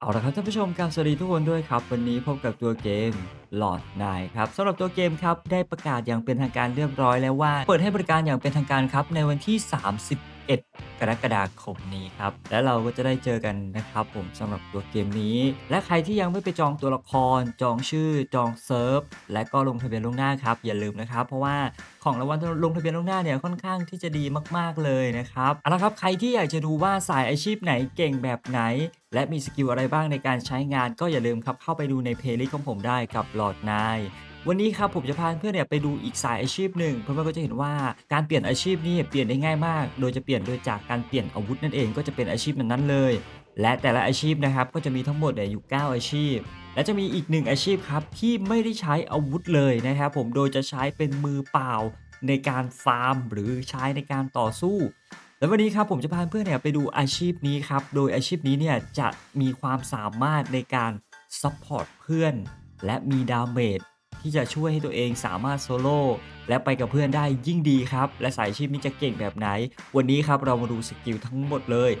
เอาละครับท่านผู้ชมการสวัสดีทุกคนด้วยครับ วันนี้พบกับตัวเกม Lord 9ครับสำหรับตัวเกมครับ ได้ประกาศอย่างเป็นทางการเรียบร้อยแล้วว่า เปิดให้บริการอย่างเป็นทางการครับ ในวันที่ 31 กรกฎาคมนี้ครับ และเราก็จะได้เจอกันนะครับผมสำหรับตัวเกมนี้ และใครที่ยังไม่ไปจองตัวละคร จองชื่อ จองเซิร์ฟ และก็ลงทะเบียนล่วงหน้าครับ อย่าลืมนะครับ เพราะว่าของรางวัลลงทะเบียนล่วงหน้าเนี่ยค่อนข้างที่จะดีมาก ๆ เลยนะครับเอาละครับใครที่อยากจะดูว่าสายอาชีพไหนเก่งแบบไหน และมีสกิลอะไรบ้างในการใช้งาน ก็อย่าลืมครับเข้าไปดูในเพลย์ลิสต์ของผมได้กับหลอดนาย วันนี้ครับผมจะพาเพื่อนเนี่ยไปดูอีกสายอาชีพหนึ่งเพื่อนๆก็จะเห็นว่าการเปลี่ยนอาชีพนี่เปลี่ยนได้ง่ายมาก โดยจะเปลี่ยนโดยจากการเปลี่ยนอาวุธนั่นเองก็จะเป็นอาชีพนั้นๆเลย และแต่ละอาชีพนะครับก็จะมีทั้งหมดเนี่ยอยู่ 9 อาชีพ และจะมีอีกหนึ่งอาชีพครับที่ไม่ได้ใช้อาวุธเลยนะครับผมโดยจะใช้เป็นมือเปล่าในการฟาร์ม หรือใช้ในการต่อสู้แล้ววันนี้ครับผมจะพาเพื่อนเนี่ยไปดูอาชีพนี้ครับ โดยอาชีพนี้เนี่ยจะมีความสามารถในการซัพพอร์ตเพื่อน และมีดาเมจ ที่จะช่วยให้ตัวเองสามารถโซโล่และไปกับเพื่อนได้ยิ่งดีครับ และสายชีพนี้จะเก่งแบบไหน วันนี้ครับเรามาดูสกิลทั้งหมดเลย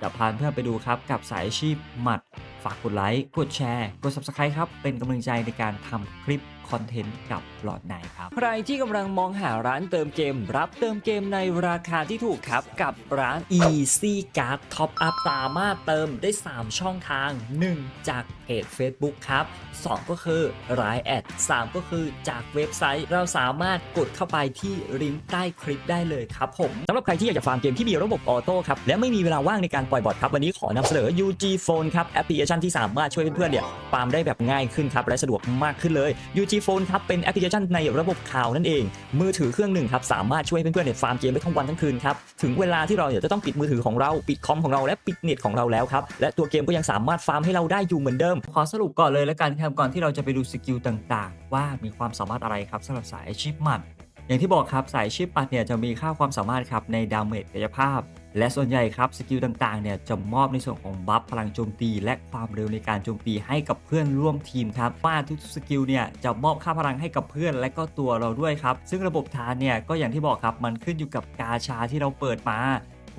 จะพาเพื่อนไปดูครับกับสายชีพหมัด ฝากกดไลค์กดแชร์ กด Subscribe ครับเป็นกำลังใจในการทำคลิป คอนเทนต์กับหลอดไนครับ ใครที่กำลังมองหาร้านเติมเกม รับเติมเกมในราคาที่ถูกครับ กับร้าน Easy Card Top Up สามารถเติมได้ 3 ช่องทาง 1 จากเพจ Facebook ครับ 2 ก็คือ Line แอด 3 ก็คือจากเว็บไซต์เราสามารถกดเข้าไปที่ลิงก์ใต้คลิปได้เลยครับผมสำหรับใครที่อยากจะฟาร์มเกมที่มีระบบออโต้ครับ และไม่มีเวลาว่างในการปล่อยบอทครับ วันนี้ขอนำเสนอ UG Phone ครับแอปพลิเคชันที่สามารถช่วยเพื่อนๆเนี่ยฟาร์มได้แบบง่ายขึ้นครับและสะดวกมากขึ้นเลย UG Phone ครับเป็นแอปพลิเคชันในระบบข่าวนั่นเอง มือถือเครื่องหนึ่งครับสามารถช่วยเพื่อนๆเนี่ยฟาร์มเกมได้ทั้งวันทั้งคืนครับถึงเวลาที่เราเนี่ยจะต้องปิดมือถือของเราปิดคอมของเราและปิดเน็ตของเราแล้วครับและตัวเกมก็ยังสามารถฟาร์มให้เราได้อยู่เหมือนเดิม ขอสรุปก่อนเลยแล้วกันครับก่อนที่เราจะไปดูสกิลต่างๆ ว่ามีความสามารถอะไรครับสำหรับสายอาชีพมัดอย่างที่บอกครับสายอาชีพปัดเนี่ยจะมีค่าความสามารถครับในดาเมจกายภาพ และส่วนใหญ่ครับสกิลต่างๆเนี่ยจะมอบในส่วนของบัฟพลังโจมตี และความเร็วในการโจมตีให้กับเพื่อนร่วมทีมครับว่าทุกๆสกิลเนี่ยจะมอบค่าพลังให้กับเพื่อนและก็ตัวเราด้วยครับซึ่งระบบทานเนี่ยก็อย่างที่บอกครับมันขึ้นอยู่กับกาชาที่เราเปิดมา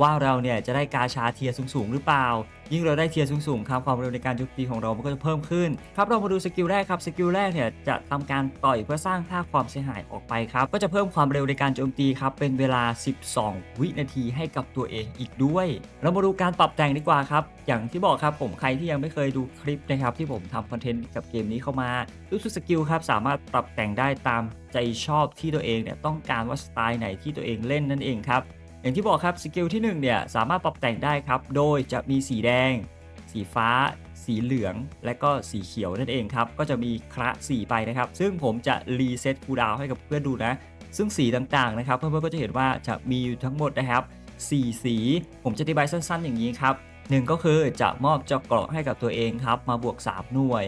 ว่าเราเนี่ยจะได้กาชาเทียร์สูงๆหรือเปล่า ยิ่งเราได้เทียร์สูงๆครับความเร็วในการโจมตีของเรามันก็จะเพิ่มขึ้นครับเรามาดูสกิลแรกครับสกิลแรกเนี่ยจะทำการต่อยเพื่อสร้างค่าความเสียหายออกไปครับก็จะเพิ่มความเร็วในการโจมตีครับเป็นเวลา 12 วินาทีให้กับตัวเองอีกด้วย เรามาดูการปรับแต่งดีกว่าครับอย่างที่บอกครับผมใครที่ยังไม่เคยดูคลิปนะครับที่ผมทำคอนเทนต์กับเกมนี้เข้ามาทุกๆสกิลครับสามารถปรับแต่งได้ตามใจชอบที่ตัวเองเนี่ยต้องการว่าสไตล์ไหนที่ตัวเองเล่นนั่นเองครับ อย่างที่บอกครับสกิลที่1เนี่ยสามารถปรับแต่งได้ครับ โดยจะมีสีแดง สีฟ้า สีเหลือง และก็สีเขียวนั่นเองครับ ก็จะมีคละสีไปนะครับ ซึ่งผมจะรีเซ็ตคูดาวให้กับเพื่อนดูนะ ซึ่งสีต่างๆนะครับ เพื่อนๆก็จะเห็นว่าจะมีอยู่ทั้งหมดนะครับ 4 สี ผมจะอธิบายสั้น ๆ อย่างนี้ครับหนึ่งก็คือจะมอบเจาะเกราะให้กับตัวเองครับ มาบวก 3 หน่วย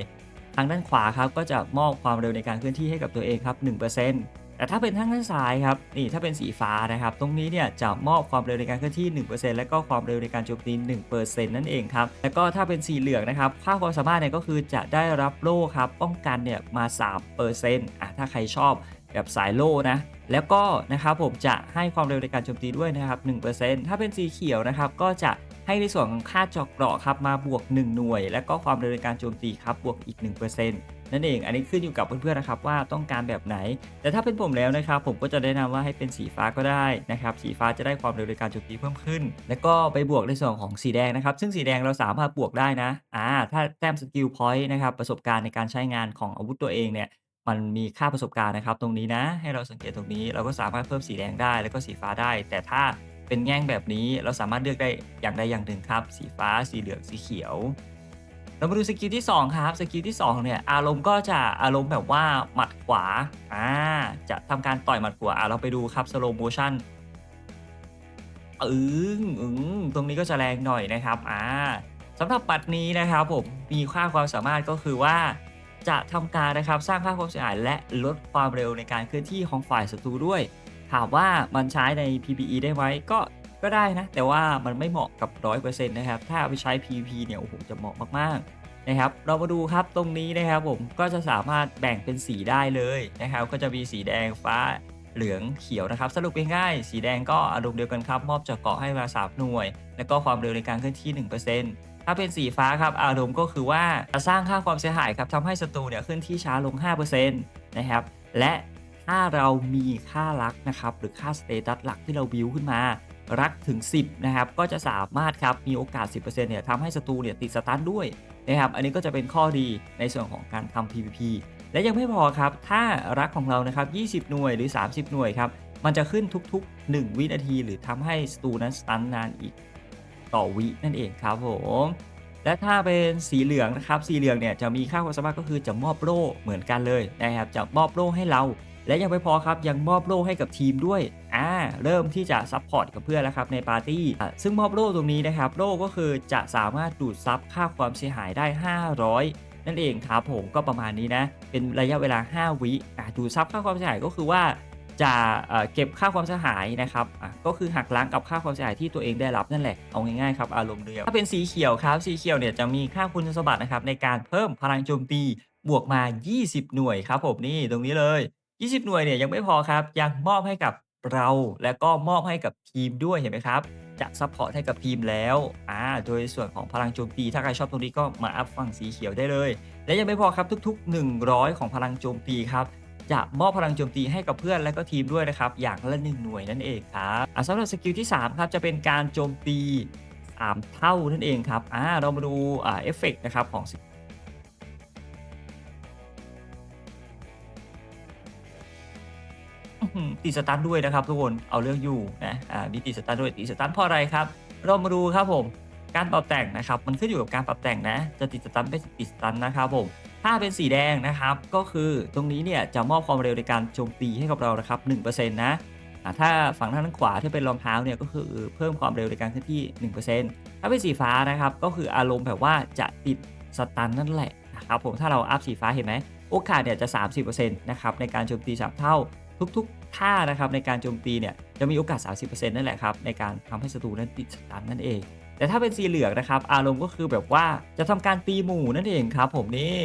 ทางด้านขวาครับก็จะมอบความเร็วในการเคลื่อนที่ให้กับตัวเองครับ 1% แต่ถ้าเป็นทางด้านซ้ายครับนี่ถ้าเป็นสีฟ้านะครับ ตรงนี้เนี่ยจะมอบความเร็วในการเคลื่อนที่ 1%และก็ความเร็วในการโจมตี1%นั่นเองครับแล้วก็ถ้าเป็นสีเหลืองนะครับค่าความสามารถเนี่ยก็คือจะได้รับโล่ครับป้องกันเนี่ยมา 3%อะถ้าใครชอบแบบสายโล่นะแล้วก็นะครับผมจะให้ความเร็วในการโจมตีด้วยนะครับ 1%ถ้าเป็นสีเขียวนะครับก็จะให้ในส่วนของค่าจาะเกราะครับมาบวก 1 หน่วย และก็ความเร็วในการโจมตีครับบวกอีก 1% นั่นเอง อันนี้ขึ้นอยู่กับเพื่อนๆนะครับว่าต้องการแบบไหน แต่ถ้าเป็นผมแล้วนะครับผมก็จะแนะนำว่าให้เป็นสีฟ้าก็ได้นะครับสีฟ้าจะได้ความเร็วในการโจมตีเพิ่มขึ้น แล้วก็ไปบวกในส่วนของสีแดงนะครับ ซึ่งสีแดงเราสามารถบวกได้นะอ่าถ้าแต้มสกิลพอยต์นะครับประสบการณ์ในการใช้งานของอาวุธตัวเองเนี่ยมันมีค่าประสบการณ์นะครับ ตรงนี้นะ ให้เราสังเกตตรงนี้เราก็สามารถเพิ่มสีแดงได้แล้วก็สีฟ้าได้ แต่ถ้าเป็นแง่งแบบนี้เราสามารถเลือกได้อย่างใดอย่างหนึ่งครับ สีฟ้า สีเหลืองสีเขียว เรามาดูสกิลที่ 2 ครับ สกิลที่2เนี่ยอารมณ์ก็จะอารมณ์แบบว่าหมัดขวาอ่าจะทำการต่อยหมัดขวาเราไปดูครับสโลโมชั่นอึ้งอึ้งตรงนี้ก็จะแรงหน่อยนะครับอ่าสำหรับหมัดนี้นะครับผมมีค่าความสามารถก็คือว่า จะทำการนะครับสร้างค่าความเสียหายและลดความเร็วในการเคลื่อนที่ของฝ่ายศัตรูด้วย ถามว่ามันใช้ใน PPE ได้ไหมก็ ก็ได้นะ แต่ว่ามันไม่เหมาะกับ 100%นะครับ ถ้าเอาไปใช้ PVP เนี่ยโอ้โหจะเหมาะมากๆนะครับ เรามาดูครับตรงนี้นะครับผมก็จะสามารถแบ่งเป็นสีได้เลยนะครับ ก็จะมีสีแดงฟ้าเหลืองเขียวนะครับ สรุปง่ายๆสีแดงก็อารมณ์เดียวกันครับ มอบจาะเกาะให้มา 3 หน่วย แล้วก็ความเร็วในการเคลื่อนที่ 1%ถ้าเป็นสีฟ้าครับอารมณ์ก็คือว่าจะสร้างค่าความเสียหายครับทำให้ศัตรูเนี่ยขึ้นที่ช้าลง 5%นะครับ และถ้าเรามีค่ารักนะครับหรือค่าสเตตัสหลักที่เราบิวขึ้นมา รักถึง 10นะครับก็จะสามารถครับมีโอกาส 10%เนี่ยทำให้ศัตรูเนี่ยติดสตันด้วยนะครับอันนี้ก็จะเป็นข้อดีในส่วนของการทำ PVP และยังไม่พอครับถ้ารักของเรานะครับ20 หน่วยหรือ 30 หน่วยครับมันจะขึ้นทุกๆ 1 วินาที หรือทำให้ศัตรูนั้นสตันนานอีกต่อวินั่นเองครับผมและถ้าเป็นสีเหลืองนะครับสีเหลืองเนี่ยจะมีค่าความสามารถก็คือจะมอบโล่เหมือนกันเลยนะครับจะมอบโล่ให้เรา และยังไม่พอครับยังมอบโล่ให้กับทีมด้วยอ่าเริ่มที่จะซัพพอร์ตกับเพื่อนแล้วครับในปาร์ตี้ซึ่งมอบโล่ตรงนี้นะครับโล่ก็คือจะสามารถดูดซับค่าความเสียหายได้ 500นั่นเองครับผมก็ประมาณนี้นะ เป็นระยะเวลา 5 วิอะดูดซับค่าความเสียหายก็คือว่าจะเก็บค่าความเสียหายนะครับก็คือหักล้างกับค่าความเสียหายที่ตัวเองได้รับนั่นแหละเอาง่ายๆครับอารมณ์เดียวถ้าเป็นสีเขียวครับสีเขียวเนี่ยจะมีค่าคุณสมบัตินะครับในการเพิ่มพลังโจมตีบวกมา 20 หน่วยครับผมนี่ตรงนี้เลย 20 หน่วยเนี่ยยังไม่พอครับ ยังมอบให้กับเราและก็มอบให้กับทีมด้วยเห็นไหมครับ จะซัพพอร์ตให้กับทีมแล้วอ่าโดยส่วนของพลังโจมตี ถ้าใครชอบตรงนี้ก็มาอัพฝั่งสีเขียวได้เลย และยังไม่พอครับทุก ๆ 100 ของพลังโจมตีครับจะมอบพลังโจมตีให้กับเพื่อนและก็ทีมด้วยนะครับ อย่างละ1หน่วยนั่นเองครับอะสำหรับสกิลที่ 3 ครับจะเป็นการโจมตี 3 เท่านั่นเองครับอ่าเรามาดูอ่าเอฟเฟกต์นะครับของอื้ ติดสตาร์ทด้วยนะครับทุกคนเอาเรื่องอยู่นะอ่ามีติดสตาร์ทด้วยติดสตาร์ทเพราะอะไรครับ เรามาดูครับผมการปรับแต่งนะครับ มันขึ้นอยู่กับการปรับแต่งนะ จะติดสตันไม่ติดสตันนะครับผมถ้าเป็นสีแดงนะครับ ก็คือตรงนี้เนี่ยจะมอบความเร็วในการโจมตีให้กับเรานะครับ1%นะถ้าฝั่งด้านขวาที่เป็นรองเท้าเนี่ยก็คือเพิ่มความเร็วในการเคลื่อนที่ 1%ถ้าเป็นสีฟ้านะครับ ก็คืออารมณ์แบบว่าจะติดสตันนั่นแหละนะครับผมถ้าเราอัพสีฟ้าเห็นไหมโอกาสเนี่ยจะ 30%นะครับในการโจมตีสามเท่าทุก ๆท่านะครับในการโจมตีเนี่ยจะมีโอกาส 30%นั่นแหละครับในการทำให้ศัตรูนั้นติดสตันนั่นเอง แต่ถ้าเป็นสีเหลืองนะครับ อารมณ์ก็คือแบบว่าจะทำการตีหมู่นั่นเองครับผมนี่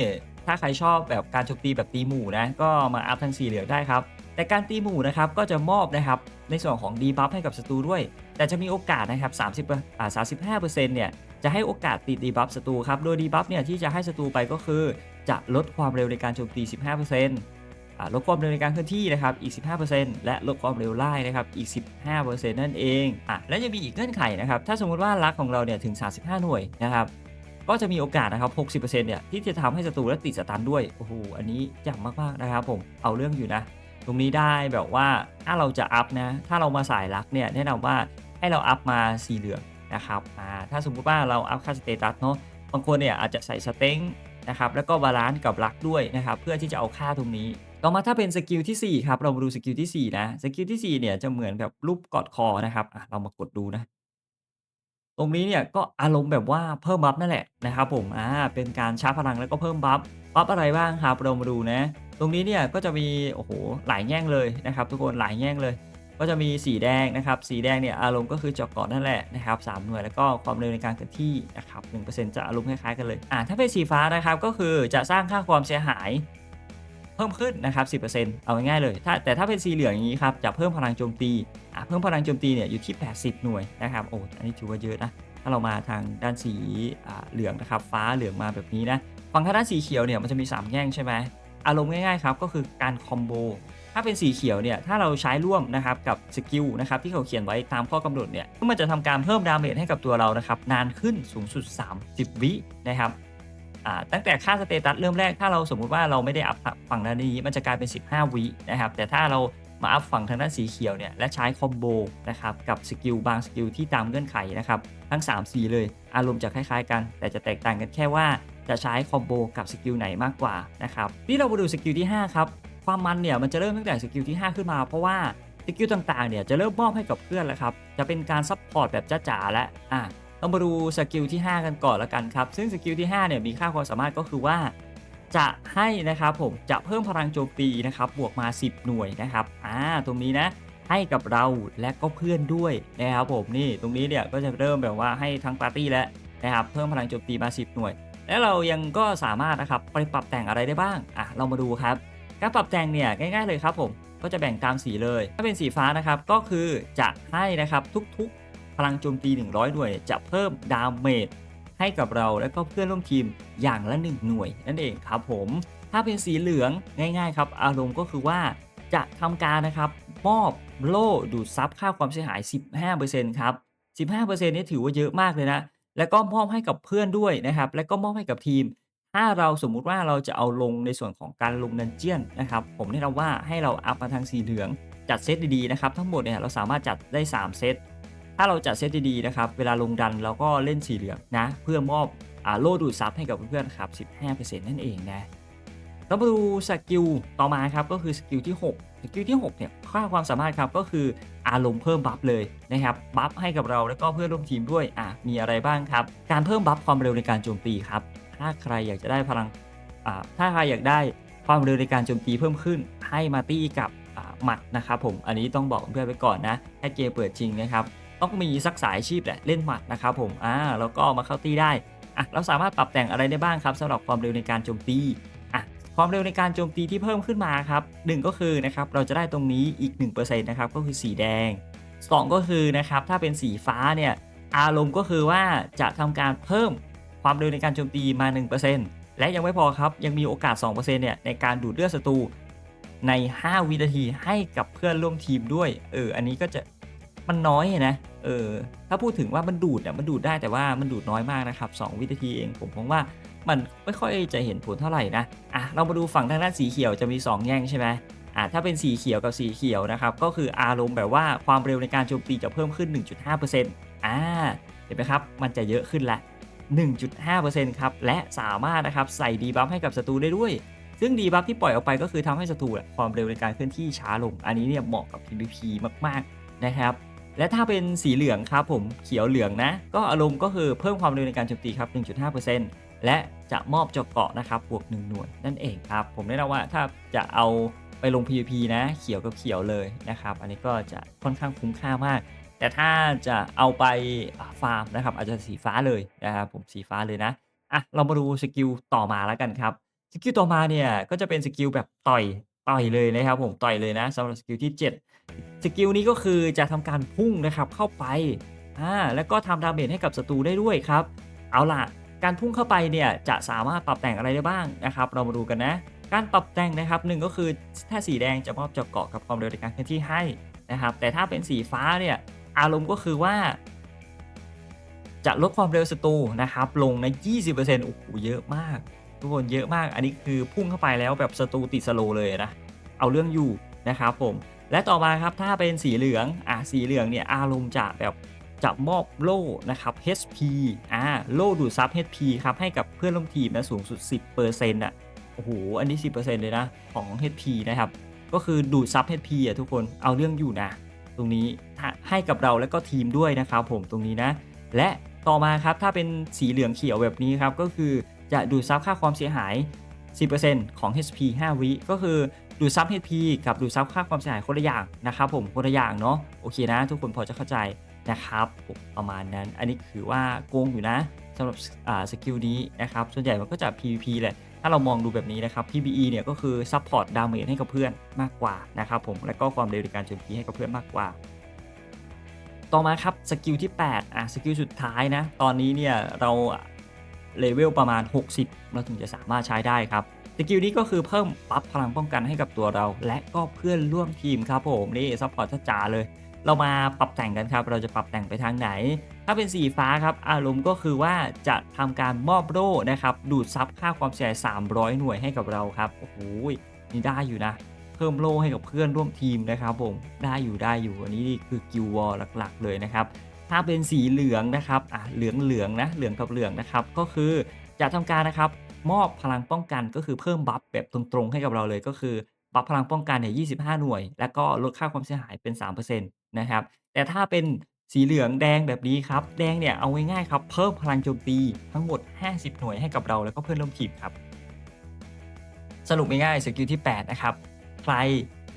ถ้าใครชอบแบบการโจมตีแบบตีหมู่นะก็มาอัพทางสีเหลืองได้ครับแต่การตีหมู่นะครับก็จะมอบนะครับในส่วนของดีบัฟให้กับศัตรูด้วย แต่จะมีโอกาสนะครับ30อ่า35%เนี่ยจะให้โอกาสติดดีบัฟศัตรูครับ โดยดีบัฟเนี่ยที่จะให้ศัตรูไปก็คือ จะลดความเร็วในการโจมตี 15% ลดความเร็วในการเคลื่อนที่นะครับอีก 15%และลดความเร็วไล่นะครับอีก 15%นั่นเองอะและยังมีอีกเงื่อนไขนะครับถ้าสมมุติว่าลักของเราเนี่ยถึง 35 หน่วยนะครับก็จะมีโอกาสนะครับ 60%เนี่ยที่จะทำให้ศัตรูและติดสตันด้วย โอ้โห อันนี้จังมากๆนะครับผม เอาเรื่องอยู่นะ ตรงนี้ได้แบบว่าถ้าเราจะอัพนะ ถ้าเรามาสายลักเนี่ยแนะนำว่าให้เราอัพมาสีเหลืองนะครับ อ่า ถ้าสมมุติว่าเราอัพค่าสเตตัสเนาะ บางคนเนี่ยอาจจะใส่สเต็งนะครับ แล้วก็บาลานซ์กับลักด้วยนะครับ เพื่อที่จะเอาค่าตรงนี้ ต่อมาถ้าเป็นสกิลที่ 4 ครับ เรามาดูสกิลที่ 4 นะ สกิลที่ 4 เนี่ยจะเหมือนกับรูปกอดคอนะครับอะเรามากดดูนะ ตรงนี้เนี่ยก็อารมณ์แบบว่าเพิ่มบัฟนั่นแหละนะครับผมอ่าเป็นการชาร์จพลังแล้วก็เพิ่มบัฟบัฟอะไรบ้างครับเรามาดูนะ ตรงนี้เนี่ยก็จะมีโอ้โหหลายแง่งเลยนะครับ ทุกคนหลายแง่งเลย ก็จะมีสีแดงนะครับ สีแดงเนี่ยอารมณ์ก็คือเจาะเกาะนั่นแหละนะครับ3หน่วยแล้วก็ความเร็วในการเคลื่อนที่นะครับ1%จะอารมณ์คล้ายๆกันเลยอ่าถ้าเป็นสีฟ้านะครับก็คือจะสร้างค่าความเสียหาย เพิ่มขึ้นนะครับ 10%เอาง่ายๆเลยถ้าแต่ถ้าเป็นสีเหลืองอย่างนี้ครับจะเพิ่มพลังโจมตีอ่าเพิ่มพลังโจมตีเนี่ยอยู่ที่ 80 หน่วยนะครับโอ้อันนี้ถือว่าเยอะนะถ้าเรามาทางด้านสีเหลืองนะครับฟ้าเหลืองมาแบบนี้นะฝั่งทางด้านสีเขียวเนี่ยมันจะมี 3 แง่งใช่ไหมอารมณ์ง่ายๆครับก็คือการคอมโบถ้าเป็นสีเขียวเนี่ยถ้าเราใช้ร่วมนะครับกับสกิลนะครับที่เขาเขียนไว้ตามข้อกำหนดเนี่ยมันจะทำการเพิ่มดาเมจให้กับตัวเรานะครับนานขึ้นสูงสุด 30 วินะครับ ตั้งแต่ค่าสเตตัสเริ่มแรกถ้าเราสมมุติว่าเราไม่ได้อัพฝั่งด้านนี้มันจะกลายเป็น 15 วินะครับแต่ถ้าเรามาอัพฝั่งทางด้านสีเขียวเนี่ยและใช้คอมโบนะครับกับสกิลบางสกิลที่ตามเงื่อนไขนะครับทั้ง 3 สีเลยอารมณ์จะคล้ายๆกัน แต่จะแตกต่างกันแค่ว่าจะใช้คอมโบกับสกิลไหนมากกว่านะครับนี่เรามาดูสกิลที่ 5 ครับ ความมันเนี่ยมันจะเริ่มตั้งแต่สกิลที่ 5 ขึ้นมา เพราะว่าสกิลต่างๆเนี่ยจะเริ่มมอบให้กับเพื่อนแล้วครับจะเป็นการซัพพอร์ตแบบจ้าๆแล้วอะ เรามาดูสกิลที่ 5 กันก่อนละกันครับ ซึ่งสกิลที่5เนี่ยมีค่าความสามารถก็คือว่า จะให้นะครับผมจะเพิ่มพลังโจมตีนะครับบวกมา 10 หน่วยนะครับอ่าตรงนี้นะให้กับเราและก็เพื่อนด้วยนะครับผมนี่ตรงนี้เนี่ยก็จะเริ่มแบบว่าให้ทั้งปาร์ตี้แล้วนะครับเพิ่มพลังโจมตีมา 10 หน่วย และเรายังก็สามารถนะครับไปปรับแต่งอะไรได้บ้างอะเรามาดูครับ การปรับแต่งเนี่ยง่าย ๆเลยครับผมก็จะแบ่งตามสีเลย ถ้าเป็นสีฟ้านะครับก็คือจะให้นะครับทุกๆ พลังโจมตี 100 หน่วย จะเพิ่มดาเมจให้กับเราและก็เพื่อนร่วมทีมอย่างละ 1 หน่วย นั่นเองครับผม ถ้าเป็นสีเหลืองง่ายๆครับ อารมณ์ก็คือว่าจะทำการนะครับมอบโล่ดูดซับค่าความเสียหาย 15%ครับ 15%นี่ถือว่าเยอะมากเลยนะ แล้วก็มอบให้กับเพื่อนด้วยนะครับ แล้วก็มอบให้กับทีม ถ้าเราสมมุติว่าเราจะเอาลงในส่วนของการลงดันเจียนนะครับ ผมแนะนำว่าให้เราอัพมาทางสีเหลือง จัดเซตดีๆนะครับ ทั้งหมดเนี่ยเราสามารถจัดได้ 3 เซต ถ้าเราจัดเซตดีๆนะครับ เวลาลงดันเราก็เล่นสีเหลืองนะ เพื่อมอบอโล่ดูดซับให้กับเพื่อนๆครับ 15%นั่นเองนะเรามาดูสกิลต่อมาครับก็คือสกิลที่ 6 สกิลที่ 6 เนี่ยค่าความสามารถครับก็คืออารมณ์เพิ่มบัฟเลยนะครับบัฟให้กับเราแล้วก็เพื่อนร่วมทีมด้วยอะมีอะไรบ้างครับ การเพิ่มบัฟความเร็วในการโจมตีครับ ถ้าใครอยากจะได้พลังอ่าถ้าใครอยากได้ความเร็วในการโจมตีเพิ่มขึ้นให้มาตี้กับหมัดนะครับผมอันนี้ต้องบอกเพื่อนไปก่อนนะถ้าเกมเปิดจริงนะครับ ต้องมีสักสายอาชีพแหละเล่นหมัดนะครับผมอ่าแล้วก็มาเข้าตีได้อะเราสามารถปรับแต่งอะไรได้บ้างครับสำหรับความเร็วในการโจมตีอะความเร็วในการโจมตีที่เพิ่มขึ้นมาครับหนึ่งก็คือนะครับเราจะได้ตรงนี้อีก1%นะครับก็คือสีแดง 2 ก็คือนะครับถ้าเป็นสีฟ้าเนี่ยอารมณ์ก็คือว่าจะทำการเพิ่มความเร็วในการโจมตีมา 1%และยังไม่พอครับยังมีโอกาส 2%เนี่ยในการดูดเลือดศัตรูใน 5 วินาทีให้กับเพื่อนร่วมทีมด้วยเอออันนี้ก็จะมันน้อยนะ เออถ้าพูดถึงว่ามันดูดเนี่ยมันดูดได้แต่ว่ามันดูดน้อยมากนะครับ 2 วินาทีเองผมมองว่ามันไม่ค่อยจะเห็นผลเท่าไหร่นะอะเรามาดูฝั่งทางด้านสีเขียวจะมี 2แย่งใช่ไหมอะถ้าเป็นสีเขียวกับสีเขียวนะครับก็คืออารมณ์แบบว่าความเร็วในการโจมตีจะเพิ่มขึ้น 1.5%อ่าเห็นไหมครับมันจะเยอะขึ้นละ 1.5%ครับและสามารถนะครับใส่ดีบัฟให้กับศัตรูได้ด้วย ซึ่งดีบัฟที่ปล่อยออกไปก็คือทำให้ศัตรูอะความเร็วในการเคลื่อนที่ช้าลง อันนี้เนี่ยเหมาะกับ PVP มากๆนะครับ และถ้าเป็นสีเหลืองครับผมเขียวเหลืองนะ ก็อารมณ์ก็คือเพิ่มความเร็วในการโจมตีครับ 1.5%และจะมอบเจาะเกาะนะครับบวก 1 หน่วยนั่นเองครับ ผมแนะนำว่าถ้าจะเอาไปลง PVP นะเขียวกับเขียวเลยนะครับ อันนี้ก็จะค่อนข้างคุ้มค่ามาก แต่ถ้าจะเอาไปฟาร์มนะครับอาจจะสีฟ้าเลยนะครับผมสีฟ้าเลยนะอะเรามาดูสกิลต่อมาแล้วกันครับสกิลต่อมาเนี่ยก็จะเป็นสกิลแบบต่อยต่อยเลยนะครับผมต่อยเลยนะสำหรับสกิลที่ 7 สกิลนี้ก็คือจะทำการพุ่งนะครับเข้าไปอ่าแล้วก็ทำดาเมจให้กับศัตรูได้ด้วยครับ เอาล่ะ การพุ่งเข้าไปเนี่ยจะสามารถปรับแต่งอะไรได้บ้างนะครับ เรามาดูกันนะ การปรับแต่งนะครับหนึ่งก็คือถ้าสีแดงจะมอบเจาะเกาะกับความเร็วในการเคลื่อนที่ให้นะครับ แต่ถ้าเป็นสีฟ้าเนี่ยอารมณ์ก็คือว่า จะลดความเร็วศัตรูนะครับ ลงใน 20%โอ้โหเยอะมากทุกคนเยอะมาก อันนี้คือพุ่งเข้าไปแล้วแบบศัตรูติดสโลเลยนะ เอาเรื่องอยู่นะครับผม และต่อมาครับถ้าเป็นสีเหลืองอะสีเหลืองเนี่ยอารมณ์จะแบบจะมอบโล่นะครับ HP อ่าโล่ดูดซับ HP ครับให้กับเพื่อนร่วมทีมนะสูงสุด 10%อะโอ้โหอันนี้ 10%เลยนะของ HP นะครับก็คือดูดซับ HP อะทุกคนเอาเรื่องอยู่นะตรงนี้ให้กับเราและก็ทีมด้วยนะครับผมตรงนี้นะ และต่อมาครับถ้าเป็นสีเหลืองเขียวแบบนี้ครับก็คือจะดูดซับค่าความเสียหาย 10%ของ HP 5 วิก็คือ ดูดซับ HP กับดูดซับค่าความเสียหายคนละอย่างนะครับผมคนละอย่างเนาะโอเคนะ ทุกคนพอจะเข้าใจนะครับประมาณนั้น อันนี้ถือว่าโกงอยู่นะสำหรับสกิลนี้นะครับส่วนใหญ่มันก็จะ PVP แหละถ้าเรามองดูแบบนี้นะครับ PVE เนี่ยก็คือซัพพอร์ตดาเมจให้กับเพื่อนมากกว่านะครับผมและก็ความเร็วในการโจมตีให้กับเพื่อนมากกว่า ต่อมาครับสกิลที่8อะสกิลสุดท้ายนะ ตอนนี้เนี่ยเราเลเวลประมาณ 60 เราถึงจะสามารถใช้ได้ครับ สกิลนี้ก็คือเพิ่มบัฟพลังป้องกันให้กับตัวเรา และก็เพื่อนร่วมทีมครับผมนี่ซัพพอร์ตจ๋าเลย เรามาปรับแต่งกันครับ เราจะปรับแต่งไปทางไหน ถ้าเป็นสีฟ้าครับ อารมณ์ก็คือว่าจะทำการมอบโล่นะครับดูดซับค่าความเสียหาย300 หน่วยให้กับเราครับโอ้โหนี่ได้อยู่นะเพิ่มโล่ให้กับเพื่อนร่วมทีมนะครับผมได้อยู่ได้อยู่อันนี้นี่คือกิลวอลหลักๆ เลยนะครับถ้าเป็นสีเหลืองนะครับอะเหลืองเหลืองนะเหลืองกับเหลืองนะครับก็คือจะทำการนะครับ มอบพลังป้องกันก็คือเพิ่มบัฟแบบตรงๆให้กับเราเลย ก็คือบัฟพลังป้องกันเนี่ย25 หน่วย แล้วก็ลดค่าความเสียหายเป็น 3%นะครับ แต่ถ้าเป็นสีเหลืองแดงแบบนี้ครับ แดงเนี่ยเอาง่ายๆครับเพิ่มพลังโจมตีทั้งหมด 50 หน่วยให้กับเราแล้วก็เพื่อนร่วมทีมครับ สรุปง่ายๆสกิลที่ 8 นะครับ ใคร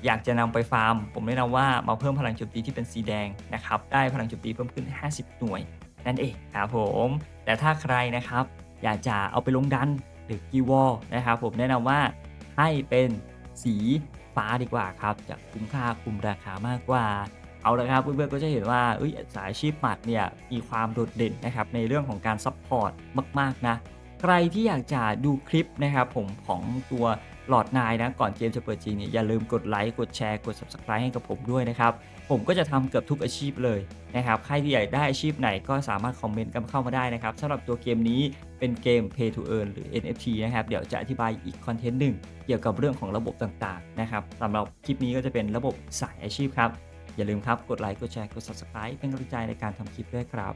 อยากจะนำไปฟาร์ม ผมแนะนำว่ามาเพิ่มพลังโจมตีที่เป็นสีแดงนะครับ ได้พลังโจมตีเพิ่มขึ้น 50 หน่วย นั่นเองครับผม แต่ถ้าใครนะครับ อยากจะเอาไปลงดัน หรือกีวอลนะครับผมแนะนำว่าให้เป็นสีฟ้าดีกว่าครับจะคุ้มค่าคุ้มราคามากกว่า เอาละครับเพื่อนๆก็จะเห็นว่าสายชีพหมัดเนี่ยมีความโดดเด่นนะครับในเรื่องของการซัพพอร์ตมากๆนะใครที่อยากจะดูคลิปนะครับผมของตัว หลอดนายนะก่อนเกมจะเปิดจริงเนี่ยอย่าลืมกดไลค์กดแชร์กด subscribe ให้กับผมด้วยนะครับ ผมก็จะทำเกือบทุกอาชีพเลยนะครับใครที่อยากได้อาชีพไหนก็สามารถคอมเมนต์กันเข้ามาได้นะครับสำหรับตัวเกมนี้เป็นเกม Pay to Earn หรือ NFT นะครับเดี๋ยวจะอธิบายอีกคอนเทนต์หนึ่งเกี่ยวกับเรื่องของระบบต่างๆนะครับสำหรับคลิปนี้ก็จะเป็นระบบสายอาชีพครับอย่าลืมครับกดไลค์กดแชร์กด subscribe เป็นกำลังใจในการทำคลิปด้วยครับ